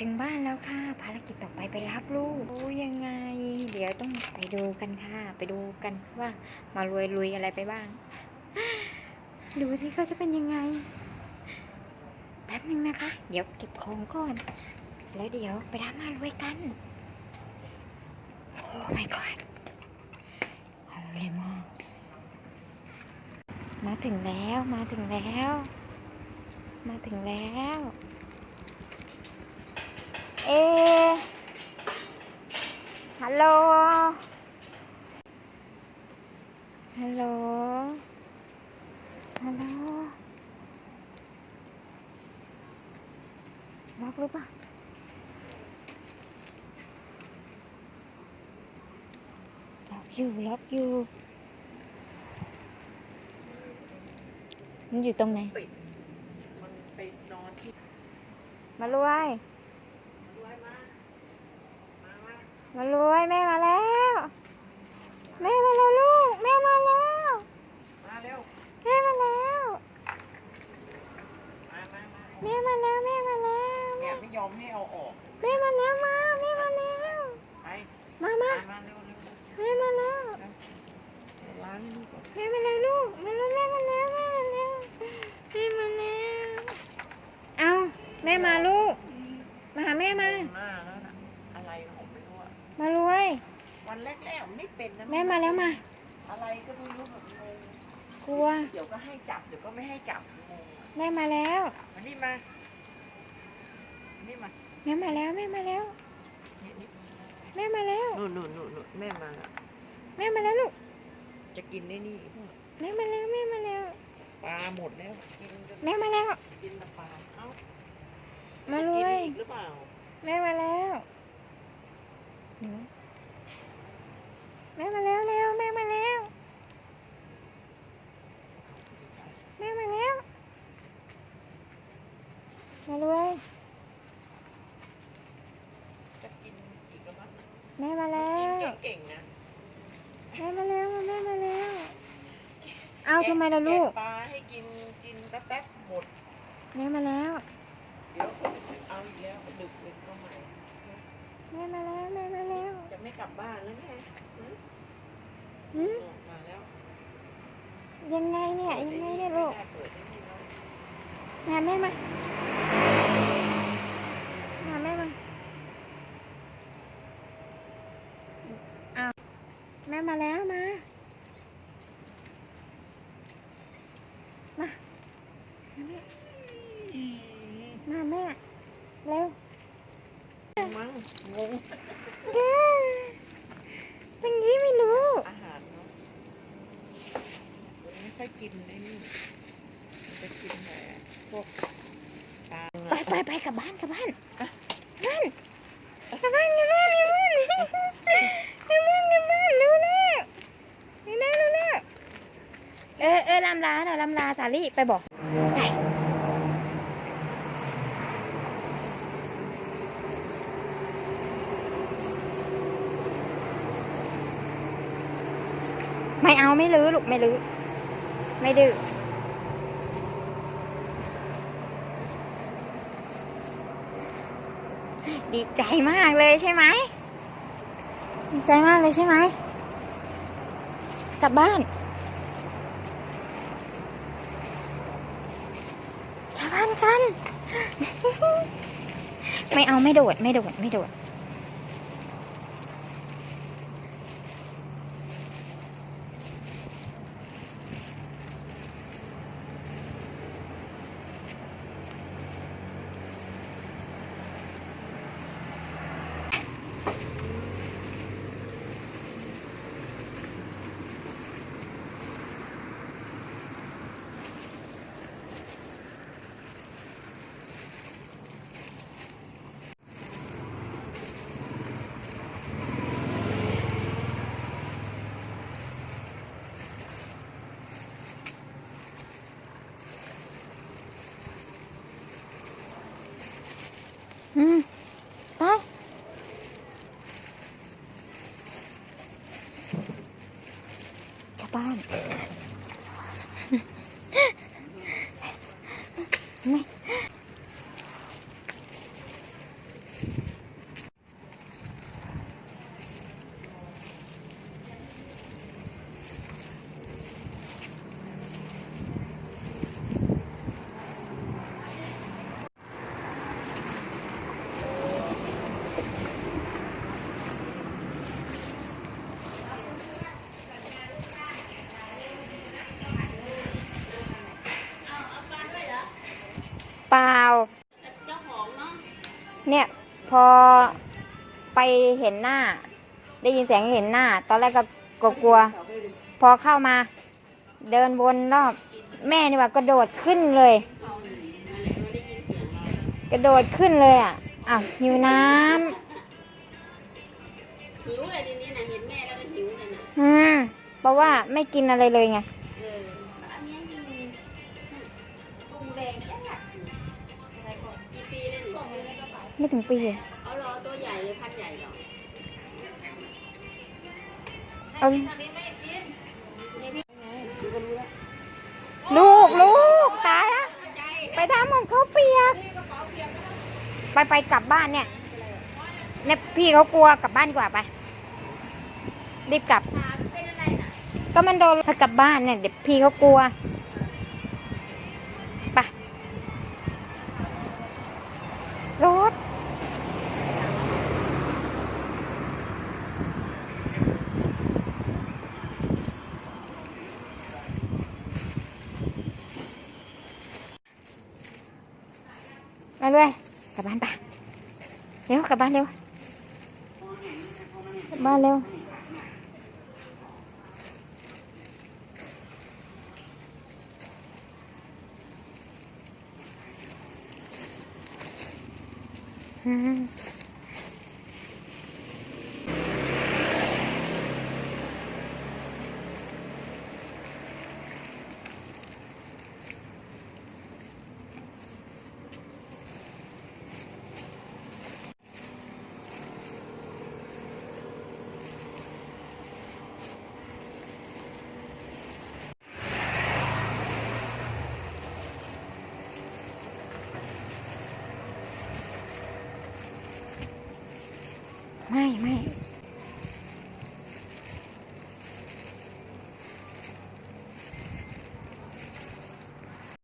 ถึงบ้านแล้วค่ะ ภารกิจต่อไปไปรับลูกโอ้ยังไง เดี๋ยวต้องไปดูกันค่ะ ไปดูกันว่า มารวยลุยอะไรไปบ้าง ดูสิเขาจะเป็นยังไง แป๊บนึงนะคะ เดี๋ยวเก็บของก่อน แล้วเดี๋ยวไปรับมารวยกัน โอ้ my god เอาเลยมากมาถึงแล้ว มาถึงแล้ว มาถึงแล้ว เอ ฮัลโหล ฮัลโหล ฮัลโหลล็อกหรือเปล่าล็อกอยู่ ล็อกอยู่ มันอยู่ตรงไหน ปิด มันไปนอนที่ มารวย ด้วย มามารวยแม่มาแล้ว แม่มาแล้วลูก แม่มาแล้วมาเร็วแม่มาแล้วมามามาแม่มาแล้วแม่มาแล้วเนี่ยไม่ยอมให้เอาออกแม่มาแล้วมาแม่มาแล้วไปมามามามาเร็วเร็วเร็วแม่มาแล้วล้างนี่ก่อนแม่มาแล้วลูกมาแล้วแม่มาแล้วแม่มาแล้วแม่มาแล้วเอาแม่มาลูก มาหาแม่มา หน้าแล้วนะอะไรของไม่รู้อะ มารวย วันแรกๆไม่เป็นนะแม่มาแล้วมา อะไรก็ไม่รู้แบบงงกลัว เดี๋ยวก็ให้จับเดี๋ยวก็ไม่ให้จับงงอะแม่มาแล้ว มานี่มามานี่มาแม่มาแล้วแม่มาแล้ว นี่นี่แม่มาแล้ว นู่นนู่นนู่นนู่นแม่มาละแม่มาแล้วลูกจะกินได้นี่แม่มาแล้วแม่มาแล้ว ปลาหมดแล้วกินจะแม่มาแล้ว กินแต่ปลาเอ้ามาจะรกิวนย อีกหรือเปล่า แม่มาแล้วหนู แม่มาแล้วเร็วแม่มาแล้วแม่มาแล้วมารวยจะกินอีกแล้วมั้งแม่มาแล้กินวเก่งๆนะแม่มาแล้วแม่มาแล้วเอาทำไมล่ะลูกแะปลาให้กินกินแป๊บๆหมดแม่มาแล้วเดี๋ยวเอาอีกแล้วดึกดึกก็ใหม่ แม่มาแล้วแม่มาแล้วจะไม่กลับบ้านแล้วไงหืมหืมมาแล้วยังไงเนี่ยยังไงเนี่ยลูกไม่ได้เปิดให้นี่แล้วหาแม่มาหาแม่มาเอาแม่มาแล้วมา มามาแม่ เร็ว มั้ งงงเย้อย่างนี้ไม่รู้ อาหารเนาะมันไม่ค่อยกินไอ้นี่มันจะกินแต่พวกปลาไปไปไปกลับบ้านกลับบ้านบ้านกลับบ้านกลับบ้านกลับบ้านกลับบ้านกลับบ้านเร็วเร็วเร็วเร็วเร็วเร็วเออเออลำลาเนอะลำลาสาลี่ไปบอกไป ไม่เอาไม่ลื้อลูกไม่ลื้อไม่ดื้อดีใจมากเลยใช่ไหมดีใจมากเลยใช่ไหมกลับบ้านกลับบ้านกัน ไม่เอาไม่โดดไม่โดดไม่โดด บ้าน ไม่ เปล่า เจ้าของเนาะ เนี่ย พอไปเห็นหน้า ได้ยินเสียงเห็นหน้า ตอนแรกก็กลัวๆพอเข้ามา เดินวนรอบ แม่นี่ว่ากระโดดขึ้นเลยเอาอยู่นั่นแหละไม่ได้ยินเสียงเรากระโดดขึ้นเลยอะอ้าวหิวน้หิวเลยทีนี้นะเห็นแม่แล้วก็หิวเลยนะำอืมเพราะว่าไม่กินอะไรเลยไง ไม่ถึงปีเอาเหรอตัวใหญ่เลยพันใหญ่เหรอเอาทำนี้ไม่กินนี่พี่ดูก็รู้แล้วลูกลูกตายแล้วใจไปทำของเขาเปียก ไปไปกลับบ้านเนี่ยเนี่ยพี่เขากลัวกลับบ้านดีกว่าไปรีบกลับขาเป็นอะไรน่ะก็มันโดนพากลับบ้านเนี่ยเดี๋ยวพี่เขากลัว มาด้วยกลับบ้านไปเร็วกลับบ้านเร็วกลับบ้านเร็วอืม ไม่ไม่